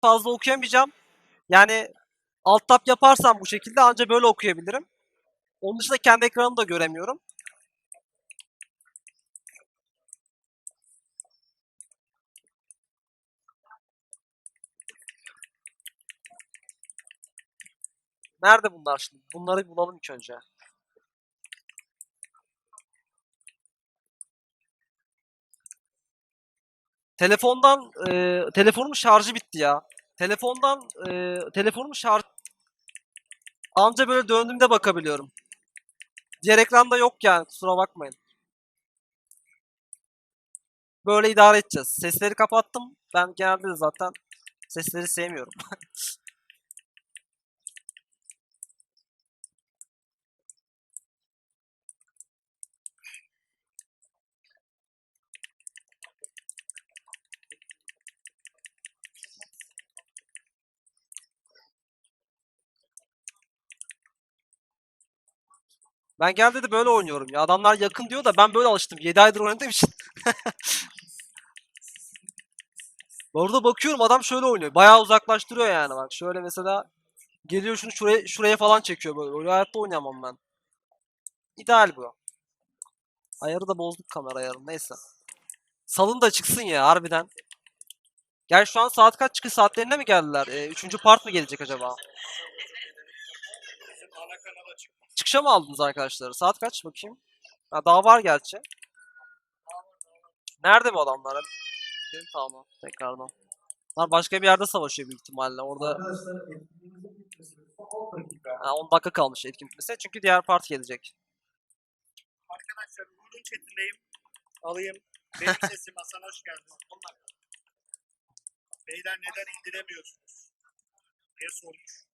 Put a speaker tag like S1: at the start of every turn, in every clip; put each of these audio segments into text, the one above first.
S1: fazla okuyamayacağım. Yani alt tab yaparsam bu şekilde anca böyle okuyabilirim. Onun dışında kendi ekranımı da göremiyorum. Nerede bunlar şimdi? Bunları bulalım ilk önce. Telefondan e, telefonumun şarjı bitti ya. Telefondan e, telefonumun şarj anca böyle döndüğümde bakabiliyorum. Diğer ekranda yok yani kusura bakmayın. Böyle idare edeceğiz. Sesleri kapattım. Ben genelde de zaten sesleri sevmiyorum. Ben genelde de böyle oynuyorum ya. Adamlar yakın diyor da ben böyle alıştım. 7 aydır oynadığım için. Orada bakıyorum adam şöyle oynuyor. Bayağı uzaklaştırıyor yani bak. Şöyle mesela geliyor şunu şuraya şuraya falan çekiyor böyle. Öyle hayatta oynayamam ben. İdeal bu. Ayarı da bozduk kamera ayarını. Neyse. Salın da çıksın ya harbiden. Gel şu an saat kaç çıkıyor? Saatlerine mi geldiler? Ee, üçüncü part mı gelecek acaba? Çıkışa mı aldınız arkadaşlar? Saat kaç bakayım? Ha, daha var gerçi. Nerede bu adamlar? Gelin, Tamam tekrardan. Bunlar başka bir yerde savaşıyor büyük ihtimalle. Orada
S2: 10
S1: ha, 10 dakika kalmış etkin bitmesine. Çünkü diğer part gelecek.
S3: Arkadaşlar Uğur'un chatindeyim. Alayım. Benim sesim Hasan hoş geldin. Onlar. Beyler neden indiremiyorsunuz? diye sormuş.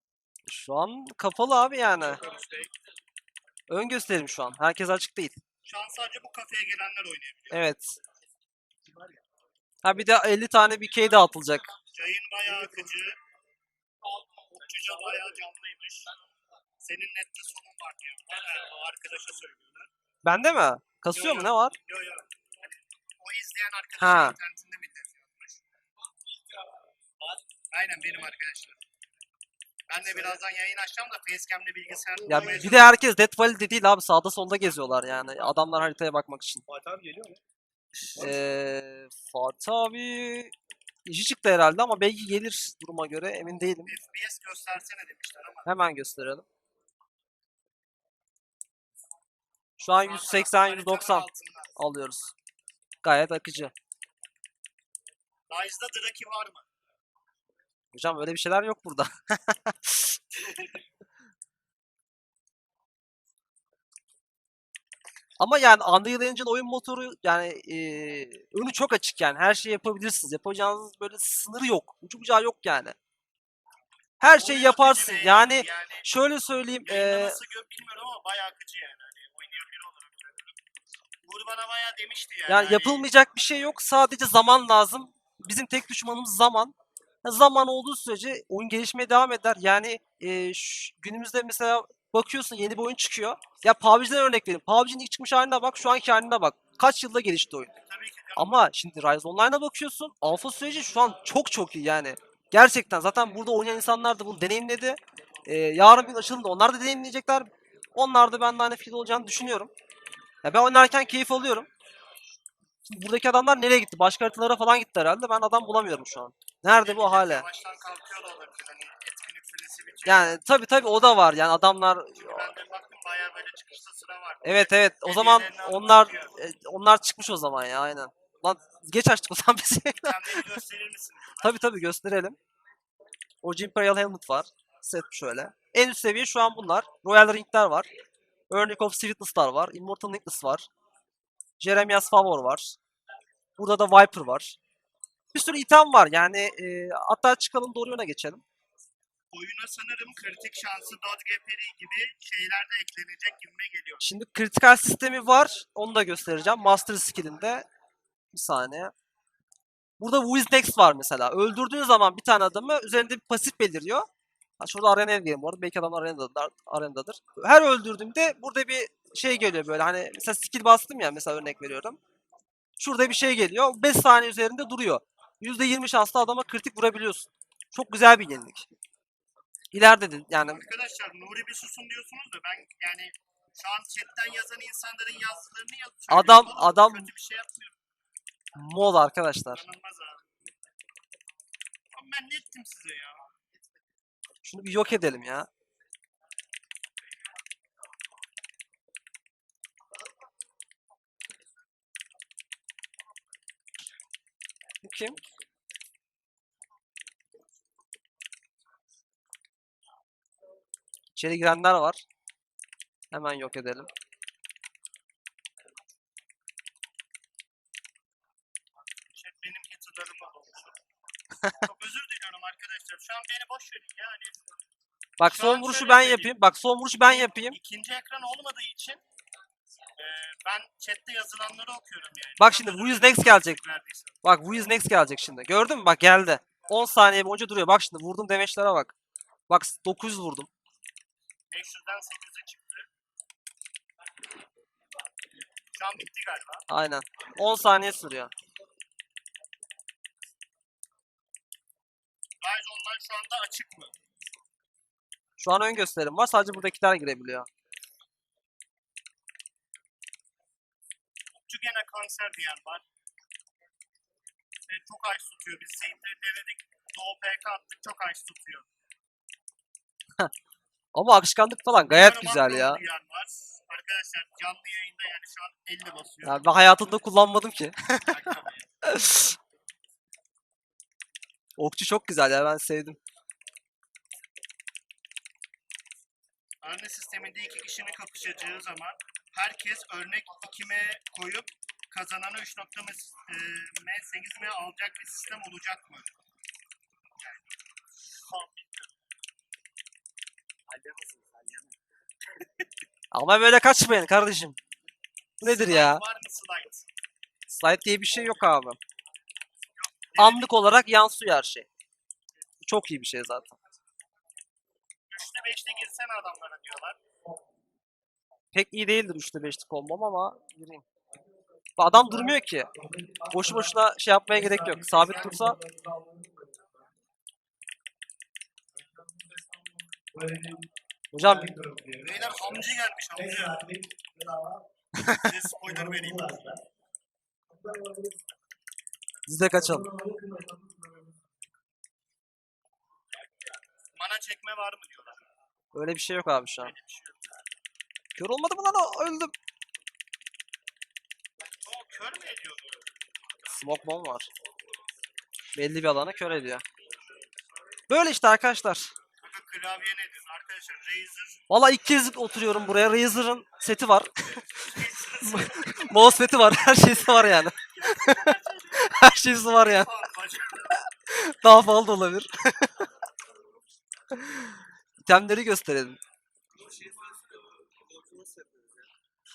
S1: Şu an kapalı abi yani. Ön gösterim şu an. Herkes açık değil.
S3: Şu an sadece bu kafeye gelenler oynayabiliyor.
S1: Evet. Ha bir de 50 tane bir key dağıtılacak.
S3: Yayın bayağı akıcı. Okçuca bayağı canlıymış. Senin nette sorun var diyor. Arkadaşa söylüyorlar.
S1: Bende mi? Kasıyor mu? Ne var?
S3: Yo yo. Hani o izleyen arkadaşın internetinde mi? Aynen benim arkadaşlar. Ben de birazdan yayın açacağım da facecam'le bilgisayarla
S1: Ya bir de herkes Death Valley'de değil abi. Sağda solda geziyorlar yani. Adamlar haritaya bakmak için.
S2: Fatih abi geliyor mu?
S1: Ee, Fatih abi işi çıktı herhalde ama belki gelir duruma göre emin değilim.
S3: FPS göstersene demişler ama.
S1: Hemen gösterelim. Şu an 180 190 alıyoruz. Gayet akıcı.
S3: Rise'da Draki var mı?
S1: Hocam öyle bir şeyler yok burada. Ama yani Unreal Engine oyun motoru yani eee, önü çok açık yani her şeyi yapabilirsiniz. Yapacağınız böyle sınırı yok. Ucu bucağı yok yani. Her şeyi yaparsın. Yani
S3: yani
S1: şöyle söyleyeyim.
S3: yayında
S1: eee,
S3: nasıl gör bilmiyorum ama bayağı akıcı yani. Hani oynayan biri olarak söylüyorum. Uğur bana bayağı demişti yani.
S1: Yani
S3: hani
S1: yapılmayacak bir şey yok. Sadece zaman lazım. Bizim tek düşmanımız zaman. Zaman olduğu sürece oyun gelişmeye devam eder. Yani e, ş- günümüzde mesela bakıyorsun yeni bir oyun çıkıyor. Ya PUBG'den örnek vereyim. PUBG'nin ilk çıkmış haline bak, şu anki haline bak. Kaç yılda gelişti oyun.
S3: Canım.
S1: Ama şimdi Rise Online'a bakıyorsun. Alpha süreci şu an çok çok iyi yani. Gerçekten zaten burada oynayan insanlar da bunu deneyimledi. Ee, yarın bir açılımda onlar da deneyimleyecekler. Onlar da ben de aynı fikirde olacağını düşünüyorum. Ya ben oynarken keyif alıyorum. Buradaki adamlar nereye gitti? Başka haritalara falan gitti herhalde. Ben adam bulamıyorum şu an. Nerede bu
S3: olabilir. Hani.
S1: Yani tabi tabi o da var. Yani adamlar. Evet evet. O zaman onlar e, onlar çıkmış o zaman ya aynen. Lan geç açtık o zaman biz.
S3: Kendini gösterir misin?
S1: Tabi tabi gösterelim. OG Imperial Helmet var. Set şöyle. En üst seviye şu an bunlar. Royal Ring'ler var. Örnek of Sweetness'lar var. Immortal Necklace var. Jeremiah's Favor var. Burada da Viper var. Bir sürü item var yani e, hatta çıkalım doğru yöne geçelim.
S3: Oyuna sanırım kritik şansı Dodge Geperi gibi şeyler de eklenecek gibime geliyor.
S1: Şimdi kritikal sistemi var. Onu da göstereceğim. Master skill'inde. Bir saniye. Burada Who Next var mesela. Öldürdüğün zaman bir tane adamı üzerinde bir pasif beliriyor. Ha şurada arenaya diyelim bu arada. Belki adamlar arenadadır, arenadadır. Her öldürdüğümde burada bir şey geliyor böyle. Hani mesela skill bastım ya mesela örnek veriyorum. Şurada bir şey geliyor. 5 saniye üzerinde duruyor. %20 şansla adama kritik vurabiliyorsun. Çok güzel bir yenilik. İleride de yani
S3: Arkadaşlar Nuri bir susun diyorsunuz da ben yani şu an chatten yazan insanların yazdıklarını yazıyorum.
S1: Adam- adam-
S3: Kötü bir şey yapmıyorum.
S1: mod arkadaşlar.
S3: İnanılmaz abi. Ama ben ne ettim size ya?
S1: Şunu bir yok edelim ya. Bu kim? İçeri girenler var. Hemen yok edelim.
S3: Şey, benim. Arkadaşlar. Şu an beni boş verin yani.
S1: Bak
S3: Şu
S1: son
S3: an
S1: vuruşu
S3: şöyle
S1: ben
S3: söyleyeyim.
S1: yapayım. Bak son vuruşu ben yapayım.
S3: İkinci ekran olmadığı için e, ben chatte yazılanları okuyorum yani.
S1: Bak şimdi Who is next gelecek. Bak Who is next gelecek şimdi. Gördün mü? Bak geldi. 10 saniye boyunca duruyor. Bak şimdi vurdum demeçlere bak. Bak 900 vurdum.
S3: 500'den 8'e çıktı. Şu an bitti galiba.
S1: Aynen. 10 saniye sürüyor.
S3: Rise Online şu anda açık mı?
S1: Şu an ön gösterim var. Sadece buradakiler girebiliyor.
S3: Okçu gene kanser diyen var. Evet, çok ice tutuyor. Biz denedik. Doğu PK attık çok ice tutuyor.
S1: Ama akışkanlık falan gayet
S3: Umarım
S1: güzel ya.
S3: var. Arkadaşlar canlı yayında yani şu an 50 basıyor.
S1: ya ben hayatımda kullanmadım ki. Okçu çok güzel ya ben sevdim.
S3: Arne sisteminde iki kişinin kapışacağı zaman herkes örnek 2M koyup kazanana 3 nokta M, 8 M alacak bir sistem olacak mı? Yani, bilmiyorum.
S1: Ama böyle kaçmayın kardeşim. Bu nedir ya?
S3: Var mı slide?
S1: Slide diye bir şey yok abi. Anlık olarak yansıyor her şey. Çok iyi bir şey zaten.
S3: 3'te 5'te girsene adamlara diyorlar.
S1: Pek iyi değildir 3'te 5'lik olmam ama gireyim. Bu Adam durmuyor ki. Boşu boşuna şey yapmaya gerek yok. Sabit dursa hocam
S3: Beyler hamcı gelmiş hamcı. Size spoiler vereyim.
S1: Biz de kaçalım.
S3: Mana çekme var mı diyorlar.
S1: Öyle bir şey yok abi şu an.
S3: Öyle bir şey yok.
S1: Kör olmadı mı lan o? Öldüm.
S3: O kör mü ediyordu?
S1: Smoke bomb var. Belli bir alana kör ediyor. Böyle işte arkadaşlar.
S3: Kanka klavye ne diyorsun? Arkadaşlar Razer
S1: Valla ilk kez oturuyorum buraya. Razer'ın seti var. Mousepad'i var. Her şeysi var yani. Her şeysi var yani. Daha fazla da olabilir. İtemleri gösterelim.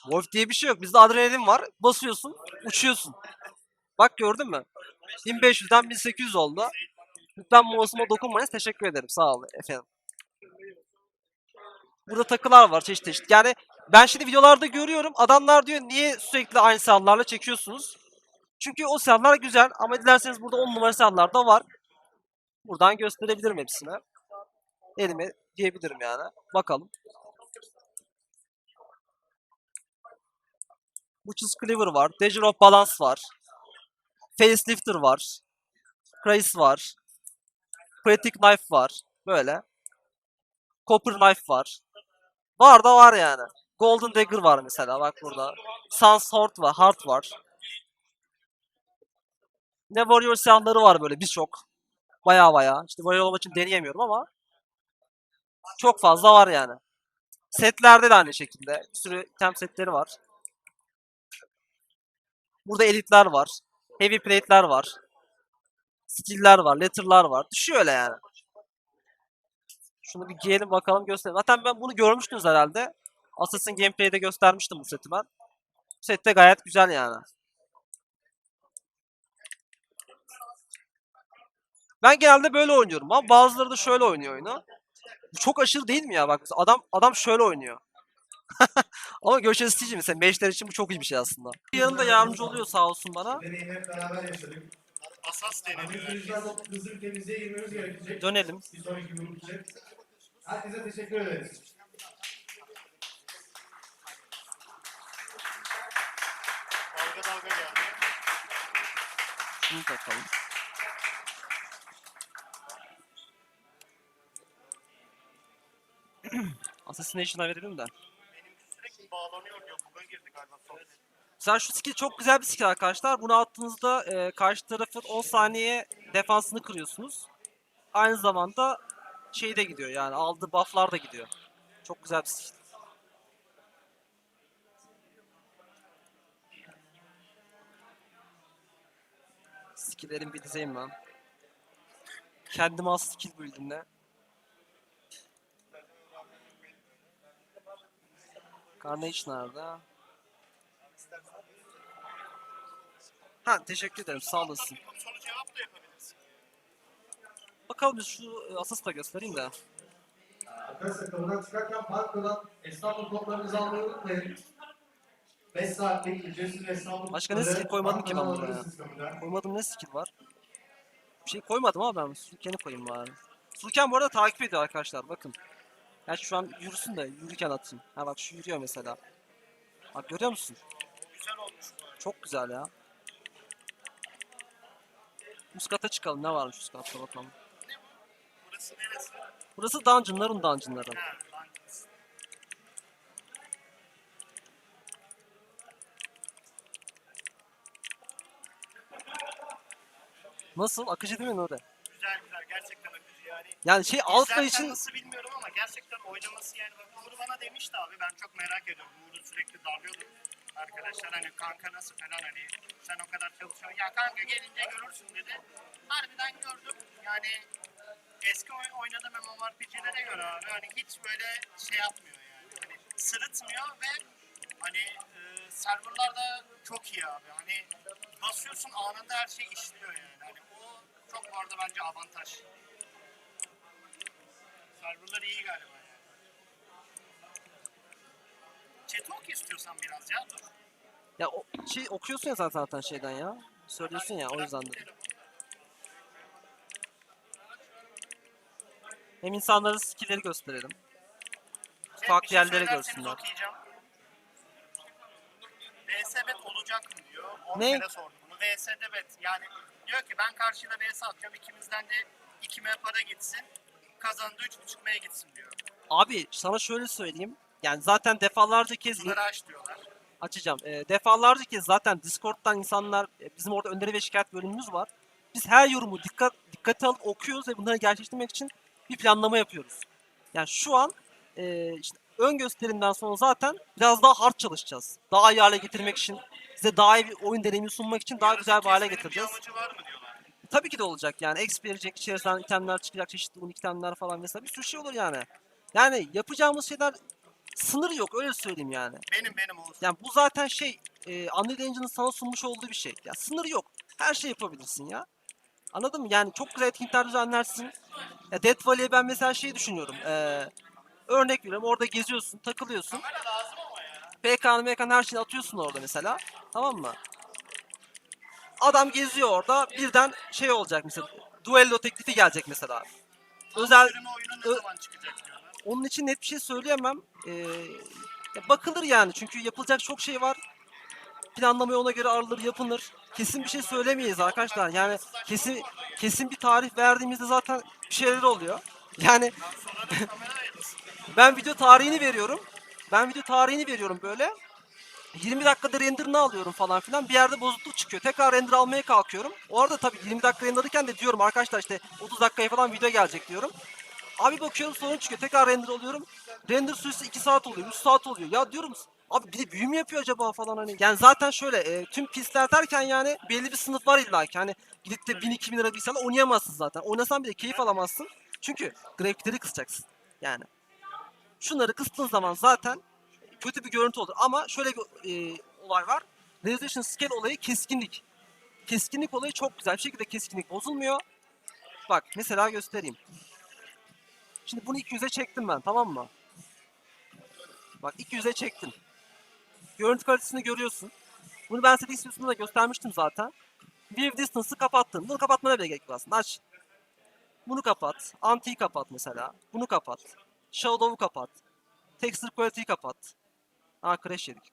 S1: Wolf diye bir şey yok. Bizde adrenalin var. Basıyorsun, uçuyorsun. Bak gördün mü? 1500'den 1800 oldu. Lütfen mouse'uma dokunmayın. Teşekkür ederim. Sağ olun efendim. Burada takılar var çeşit çeşit. Yani ben şimdi videolarda görüyorum. Adamlar diyor niye sürekli aynı silahlarla çekiyorsunuz? Çünkü o silahlar güzel ama dilerseniz burada 10 numara silahlar da var. Buradan gösterebilirim hepsini. Elime diyebilirim yani. Bakalım. Butch's Cleaver var. Dagger of Balance var. Facelifter var. Krace var. Critic Knife var. Böyle. Copper Knife var. Var da var yani. Golden Dagger var mesela bak burada. Sun Sword var. Heart var. Ne Warrior silahları var böyle birçok. Baya baya. İşte Warrior olmak için deneyemiyorum ama çok fazla var yani. Setlerde de aynı şekilde. Bir sürü item setleri var. Burada elitler var. Heavy plate'ler var. Skill'ler var. Letter'lar var. Düşüyor öyle yani. Şunu bir giyelim bakalım gösterelim. Zaten ben bunu görmüştünüz herhalde. Assassin Gameplay'de göstermiştim bu seti ben. Bu set de gayet güzel yani. Ben genelde böyle oynuyorum ama bazıları da şöyle oynuyor oyunu. Bu çok aşırı değil mi ya? Bak adam adam şöyle oynuyor. ama görüşe isteyeceğim mesela mage'ler için bu çok iyi bir şey aslında. Yanında yardımcı oluyor sağ olsun bana.
S2: Deneyimi hep beraber yaşadık.
S3: Asas
S2: hızlı bir temizliğe girmemiz gerekecek.
S1: Dönelim.
S2: Bir sonraki grup için. Herkese teşekkür ederiz.
S3: Dalga dalga geldi.
S1: Şunu takalım. Assassination'a verelim de. Mesela şu skill çok güzel bir skill arkadaşlar. Bunu attığınızda e, karşı tarafın 10 saniye defansını kırıyorsunuz. Aynı zamanda şey de gidiyor yani aldığı bufflar da gidiyor. Çok güzel bir skill. Skill'lerin bir dizeyim ben. Kendime az skill build'imle. Carnage nerede? Ha teşekkür ederim sağ olasın. Bakalım biz şu e, Asas'ı da göstereyim de.
S2: Arkadaşlar kapıdan çıkarken bankadan esnafın kodlarınızı almayı unutmayın. 5 saatlik ücretsiz esnaflık
S1: Başka ne skill koymadım ki ben buraya? Koymadım ne skill var? Bir şey koymadım ama ben Sulken'i koyayım bari. Sulken bu arada takip ediyor arkadaşlar bakın. Gerçi şu an yürüsün de yürürken atayım. Ha bak şu yürüyor mesela. Bak görüyor musun?
S3: Güzel olmuş bu.
S1: Çok güzel ya. Üst kata çıkalım ne varmış üst katta bakalım.
S3: Burası neresi?
S1: Burası dungeonların dungeonları.
S3: Ha, hangisi?
S1: Nasıl? Akıcı değil mi Nuri?
S3: Güzel güzel. Gerçekten yani.
S1: Yani şey alfa için
S3: nasıl bilmiyorum ama gerçekten oynaması yani Uğur bana demişti abi ben çok merak ediyorum. Uğur'u sürekli darlıyordum. Arkadaşlar hani kanka nasıl falan hani sen o kadar çalışıyorsun. Ya kanka gelince görürsün dedi. Harbiden gördüm. Yani eski oy- oynadığım MMORPG'lere göre abi hani hiç böyle şey yapmıyor yani. Hani sırıtmıyor ve hani e, serverlarda çok iyi abi. Hani basıyorsun anında her şey işliyor yani. Hani o çok bu arada bence avantaj. Serverlar iyi galiba yani. Oku istiyorsan biraz ya dur.
S1: ya o, şey okuyorsun ya zaten, zaten şeyden ya. Söylüyorsun ya o yüzden de. Hem insanlara skill'leri gösterelim. Farklı
S3: şey
S1: yerlere görsünler.
S3: okuyacağım. VS bet olacak mı diyor. 10
S1: Ne?
S3: kere sordum bunu. VS'de bet. Yani diyor ki ben karşıyla VS atacağım. ikimizden de 2M para gitsin. Kazandığı 3.5M'ye gitsin diyor.
S1: Abi sana şöyle söyleyeyim. Yani zaten defalarca kez
S3: Bunları aç diyorlar.
S1: açacağım. E, defalarca kez zaten Discord'dan insanlar e, bizim orada öneri ve şikayet bölümümüz var. Biz her yorumu dikkat dikkate alıp okuyoruz ve bunları gerçekleştirmek için bir planlama yapıyoruz. Yani şu an e, işte ön gösterimden sonra zaten biraz daha hard çalışacağız. Daha iyi hale getirmek için, size daha iyi bir oyun deneyimi sunmak için daha
S3: Yarısı
S1: güzel bir hale getireceğiz.
S3: Bir amacı var mı diyorlar.
S1: Tabii ki de olacak yani. XP verecek, içerisinden itemler çıkacak, çeşitli unik itemler falan mesela bir sürü şey olur yani. Yani yapacağımız şeyler sınır yok öyle söyleyeyim yani.
S3: Benim benim olsun.
S1: Yani bu zaten şey e, Unreal Engine'ın sana sunmuş olduğu bir şey. Ya sınır yok. Her şey yapabilirsin ya. Anladın mı? Yani çok güzel etkinlikler düzenlersin. Ya Death Valley'e ben mesela şey düşünüyorum. E, örnek veriyorum orada geziyorsun, takılıyorsun.
S3: Kamera lazım ama ya.
S1: PK'nı MK'nı her şeyi atıyorsun orada mesela. Tamam mı? Adam geziyor orada birden şey olacak mesela. Duello teklifi gelecek mesela. Özel ö-
S3: zaman çıkacak diyorlar.
S1: onun için net bir şey söyleyemem. Ee, ya bakılır yani çünkü yapılacak çok şey var. Planlamaya ona göre arılır, yapılır. Kesin bir şey söylemeyiz arkadaşlar. Yani kesin kesin bir tarih verdiğimizde zaten bir şeyler oluyor. Yani ben video tarihini veriyorum. Ben video tarihini veriyorum böyle. 20 dakikada renderını alıyorum falan filan. Bir yerde bozukluk çıkıyor. Tekrar render almaya kalkıyorum. O arada tabii 20 dakika render alırken de diyorum arkadaşlar işte 30 dakikaya falan video gelecek diyorum. Abi bakıyorum sorun çıkıyor. Tekrar render alıyorum. Render süresi 2 saat oluyor, 3 saat oluyor. Ya diyorum abi bir de büyü mü yapıyor acaba falan hani. Yani zaten şöyle e, tüm pistler derken yani belli bir sınıf var illa ki. Hani gidip de 1000-2000 lira bilgisayarla oynayamazsın zaten. Oynasan bile keyif alamazsın. Çünkü grafikleri kısacaksın. Yani. Şunları kıstığın zaman zaten kötü bir görüntü olur. Ama şöyle bir e, olay var. Resolution scale olayı keskinlik. Keskinlik olayı çok güzel. Bir şekilde keskinlik bozulmuyor. Bak mesela göstereyim. Şimdi bunu 200'e çektim ben tamam mı? Bak 200'e çektim. Görüntü kalitesini görüyorsun. Bunu ben size istiyorsun da göstermiştim zaten. View distance'ı kapattın. Bunu kapatmana bile gerek yok aslında. Aç. Bunu kapat. Anti'yi kapat mesela. Bunu kapat. Shadow'u kapat. Texture quality'yi kapat. Aa crash yedik.